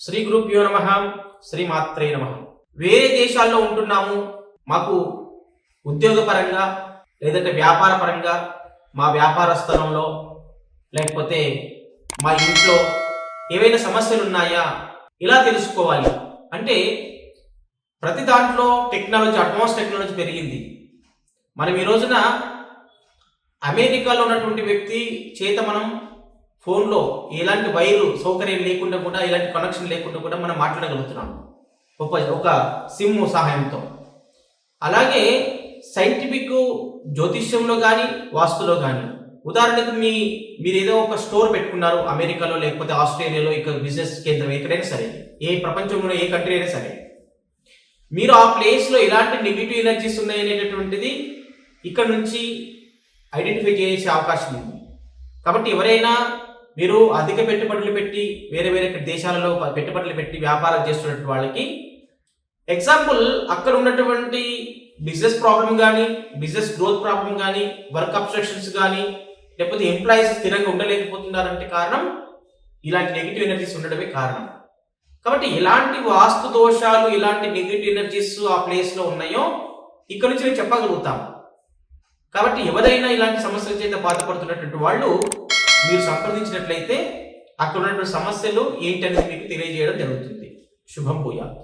శ్రీ గురుభ్యో నమ శ్రీ మాత్రే నమ. వేరే దేశాల్లో ఉంటున్నాము మాకు ఉద్యోగపరంగా లేదంటే వ్యాపార పరంగా మా వ్యాపార స్థలంలో లేకపోతే మా ఇంట్లో ఏవైనా సమస్యలు ఉన్నాయా ఇలా తెలుసుకోవాలి. అంటే ప్రతి దాంట్లో టెక్నాలజీ అడ్వాన్స్ టెక్నాలజీ పెరిగింది. మనం ఈ రోజున అమెరికాలో ఉన్నటువంటి వ్యక్తి చేత మనం ఫోన్లో ఎలాంటి వైరు సౌకర్యం లేకుండా కూడా ఎలాంటి కనెక్షన్ లేకుండా కూడా మనం మాట్లాడగలుగుతున్నాం. ఒక ఒక సిమ్ సహాయంతో. అలాగే సైంటిఫిక్ జ్యోతిష్యంలో కానీ వాస్తులో కానీ ఉదాహరణకు మీ మీరు ఏదో ఒక స్టోర్ పెట్టుకున్నారు అమెరికాలో లేకపోతే ఆస్ట్రేలియాలో ఇక బిజినెస్ కేంద్రం ఎక్కడైనా సరే ఏ ప్రపంచంలో ఏ కంట్రీ అయినా సరే. మీరు ఆ ప్లేస్లో ఎలాంటి నెగిటివ్ ఎనర్జీస్ ఉన్నాయనేటటువంటిది ఇక్కడ నుంచి ఐడెంటిఫై చేసే అవకాశం ఉంది. కాబట్టి ఎవరైనా మీరు అధిక పెట్టుబడులు పెట్టి వేరే వేరే దేశాలలో పెట్టుబడులు పెట్టి వ్యాపారం చేస్తున్నటువంటి వాళ్ళకి ఎగ్జాంపుల్ అక్కడ ఉన్నటువంటి బిజినెస్ ప్రాబ్లం కానీ బిజినెస్ గ్రోత్ ప్రాబ్లం కానీ వర్క్ అబ్స్ట్రక్షన్స్ కానీ లేకపోతే ఎంప్లాయీస్ స్థిరంగా ఉండలేకపోతున్నారంటే కారణం ఇలాంటి నెగిటివ్ ఎనర్జీస్ ఉండడమే కారణం. కాబట్టి ఎలాంటి వాస్తు దోషాలు ఇలాంటి నెగిటివ్ ఎనర్జీస్ ఆ ప్లేస్లో ఉన్నాయో ఇక్కడ నుంచి నేను చెప్పగలుగుతాం కాబట్టి ఎవరైనా ఇలాంటి సమస్యల చేత బాధపడుతున్నటువంటి వాళ్ళు మీరు సంప్రదించినట్లయితే అక్కడ ఉన్నటువంటి సమస్యలు ఏంటనేది మీకు తెలియజేయడం జరుగుతుంది. శుభం పూయాలి